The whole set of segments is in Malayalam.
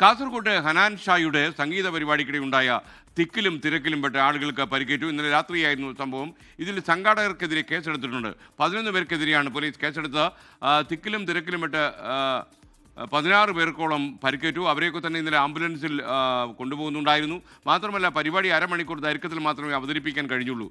കാസർകോട്ട് ഹനാൻ ഷായുടെ സംഗീത പരിപാടിക്കിടെ ഉണ്ടായ തിക്കിലും തിരക്കിലും പെട്ട ആളുകൾക്ക് പരിക്കേറ്റു. ഇന്നലെ രാത്രിയായിരുന്നു സംഭവം. ഇതിൽ സംഘാടകർക്കെതിരെ കേസെടുത്തിട്ടുണ്ട്. പതിനൊന്ന് പേർക്കെതിരെയാണ് പോലീസ് കേസെടുത്ത തിക്കിലും തിരക്കിലും പെട്ട് പതിനാറ് പേർക്കോളം പരിക്കേറ്റു. അവരെയൊക്കെ തന്നെ ഇന്നലെ ആംബുലൻസിൽ കൊണ്ടുപോകുന്നുണ്ടായിരുന്നു. മാത്രമല്ല പരിപാടി അരമണിക്കൂർ ദൈർഘ്യത്തിൽ മാത്രമേ അവതരിപ്പിക്കാൻ കഴിഞ്ഞുള്ളൂ.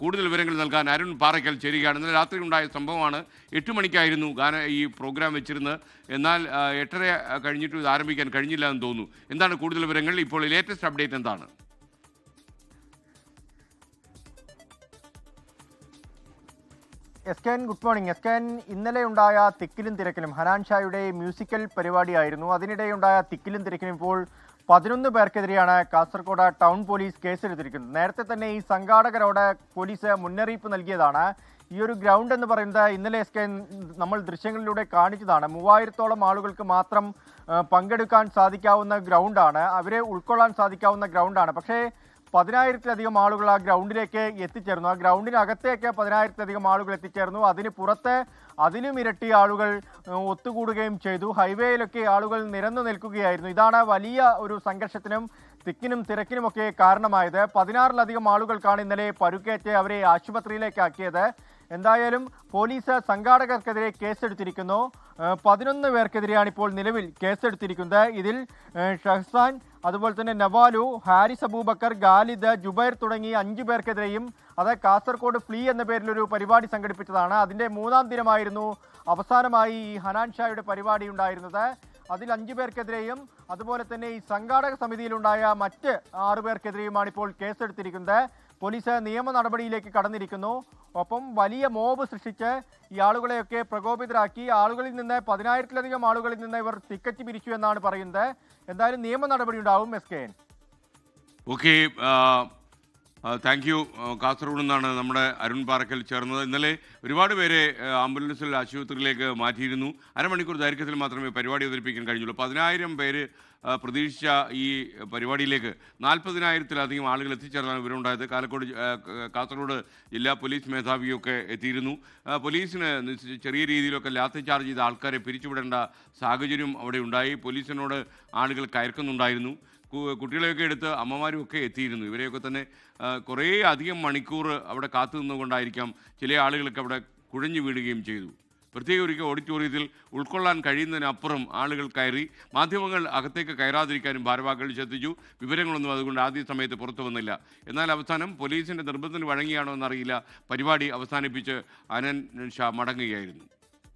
കൂടുതൽ വിവരങ്ങൾ നൽകാൻ അരുൺ പാറയ്ക്കൽ ചേരുകയാണ്. ഇന്നലെ രാത്രി ഉണ്ടായ സംഭവമാണ് എട്ട് മണിക്കായിരുന്നു ഗാന ഈ പ്രോഗ്രാം വെച്ചിരുന്നത്. എന്നാൽ എട്ടര കഴിഞ്ഞിട്ട് ഇത് ആരംഭിക്കാൻ കഴിഞ്ഞില്ല എന്ന് തോന്നുന്നു. എന്താണ് കൂടുതൽ വിവരങ്ങൾ? ഇപ്പോൾ ലേറ്റസ്റ്റ് അപ്ഡേറ്റ് എന്താണ്? S K N good morning. S K N ഇന്നലെ ഉണ്ടായ തിക്കിലും തിരക്കിലും ഹനാൻ ഷായുടെ മ്യൂസിക്കൽ പരിപാടിയായിരുന്നു. അതിനിടെ ഉണ്ടായ തിക്കിലും തിരക്കിലും ഇപ്പോൾ പതിനൊന്ന് പേർക്കെതിരെയാണ് കാസർഗോഡ് ടൗൺ പോലീസ് കേസെടുത്തിരിക്കുന്നത്. നേരത്തെ തന്നെ ഈ സംഘാടകരോട് പോലീസ് മുന്നറിയിപ്പ് നൽകിയതാണ്. ഈ ഒരു ഗ്രൗണ്ട് എന്ന് പറയുന്നത് ഇന്നലെ എസ് നമ്മൾ ദൃശ്യങ്ങളിലൂടെ കാണിച്ചതാണ്. മൂവായിരത്തോളം ആളുകൾക്ക് മാത്രം പങ്കെടുക്കാൻ സാധിക്കാവുന്ന ഗ്രൗണ്ടാണ്. അവരെ ഉൾക്കൊള്ളാൻ സാധിക്കാവുന്ന ഗ്രൗണ്ടാണ്. പക്ഷേ പതിനായിരത്തിലധികം ആളുകൾ ആ ഗ്രൗണ്ടിലേക്ക് എത്തിച്ചേർന്നു. ആ ഗ്രൗണ്ടിനകത്തേക്ക് പതിനായിരത്തിലധികം ആളുകൾ എത്തിച്ചേർന്നു. അതിന് പുറത്തെ അതിലും ഇരട്ടി ആളുകൾ ഒത്തുകൂടുകയും ചെയ്തു. ഹൈവേയിലൊക്കെ ആളുകൾ നിരന്നു നിൽക്കുകയായിരുന്നു. ഇതാണ് വലിയ ഒരു സംഘർഷത്തിനും തിക്കിനും തിരക്കിനുമൊക്കെ കാരണമായത്. പതിനാറിലധികം ആളുകൾക്കാണ് ഇന്നലെ പരുക്കേറ്റ് അവരെ ആശുപത്രിയിലേക്കാക്കിയത് എന്തായാലും പോലീസ് സംഘാടകർക്കെതിരെ കേസെടുത്തിരിക്കുന്നു. പതിനൊന്ന് പേർക്കെതിരെയാണ് ഇപ്പോൾ നിലവിൽ കേസെടുത്തിരിക്കുന്നത്. ഇതിൽ ഷഹ്സാൻ അതുപോലെ തന്നെ നവാലു ഹാരിസ് അബൂബക്കർ ഗാലിദ് ജുബൈർ തുടങ്ങി അഞ്ചു പേർക്കെതിരെയും അത് കാസർഗോഡ് ഫ്ലീ എന്ന പേരിലൊരു പരിപാടി സംഘടിപ്പിച്ചതാണ്. അതിന്റെ മൂന്നാം ദിനമായിരുന്നു അവസാനമായി ഈ ഹനാൻ ഷായുടെ പരിപാടി ഉണ്ടായിരുന്നത്. അതിൽ അഞ്ചു പേർക്കെതിരെയും അതുപോലെ തന്നെ ഈ സംഘാടക സമിതിയിലുണ്ടായ മറ്റ് ആറു പേർക്കെതിരെയുമാണ് ഇപ്പോൾ കേസെടുത്തിരിക്കുന്നത്. പോലീസ് നിയമ നടപടിയിലേക്ക് കടന്നിരിക്കുന്നു. ഒപ്പം വലിയ മോബ് സൃഷ്ടിച്ച് ഈ ആളുകളെയൊക്കെ പ്രകോപിതരാക്കി ആളുകളിൽ നിന്ന് പതിനായിരത്തിലധികം ആളുകളിൽ നിന്ന് ഇവർ ടിക്കറ്റ് പിരിച്ചു എന്നാണ് പറയുന്നത്. എന്തായാലും നിയമ നടപടി ഉണ്ടാവും S K okay thank you Kasaragod നിന്നാണ് നമ്മുടെ അരുൺ പാറക്കൽ ചേർന്നത്. ഇന്നലെ ഒരുപാട് പേരെ ആംബുലൻസിൽ ആശുപത്രിയിലേക്ക് മാറ്റിയിരുന്നു. അരമണിക്കൂർ ദൈർഘ്യത്തിൽ മാത്രമേ പരിപാടി അവതരിപ്പിക്കാൻ കഴിഞ്ഞുള്ളൂ. പതിനായിരം പേര് പ്രതീക്ഷിച്ച ഈ പരിപാടിയിലേക്ക് നാൽപ്പതിനായിരത്തിലധികം ആളുകൾ എത്തിച്ചേർന്നാണ് വിവരമുണ്ടായത്. കാലക്കോട് കാസർഗോഡ് ജില്ലാ പോലീസ് മേധാവിയൊക്കെ എത്തിയിരുന്നു. പോലീസിന് ചെറിയ രീതിയിലൊക്കെ ലാത്തി ചാർജ് ചെയ്ത ആൾക്കാരെ പിരിച്ചുവിടേണ്ട സാഹചര്യം അവിടെ ഉണ്ടായി. പോലീസിനോട് ആളുകൾ കയർക്കുന്നുണ്ടായിരുന്നു. കുട്ടികളെയൊക്കെ എടുത്ത് അമ്മമാരും ഒക്കെ എത്തിയിരുന്നു. ഇവരെയൊക്കെ തന്നെ കുറേ അധികം മണിക്കൂർ അവിടെ കാത്തു നിന്നുകൊണ്ടായിരിക്കാം ചില ആളുകളൊക്കെ അവിടെ കുഴഞ്ഞു വീഴുകയും ചെയ്തു. പ്രത്യേക ഒരിക്കൽ ഓഡിറ്റോറിയത്തിൽ ഉൾക്കൊള്ളാൻ കഴിയുന്നതിനപ്പുറം ആളുകൾ കയറി മാധ്യമങ്ങൾ അകത്തേക്ക് കയറാതിരിക്കാനും ഭാരവാഹികൾ ശ്രദ്ധിച്ചു. വിവരങ്ങളൊന്നും അതുകൊണ്ട് ആദ്യ സമയത്ത് പുറത്തു വന്നില്ല. എന്നാൽ അവസാനം പോലീസിന്റെ നിർബന്ധത്തിന് വഴങ്ങിയാണോ എന്നറിയില്ല. പരിപാടി അവസാനിപ്പിച്ച് അനൻ ഷാ മടങ്ങുകയായിരുന്നു.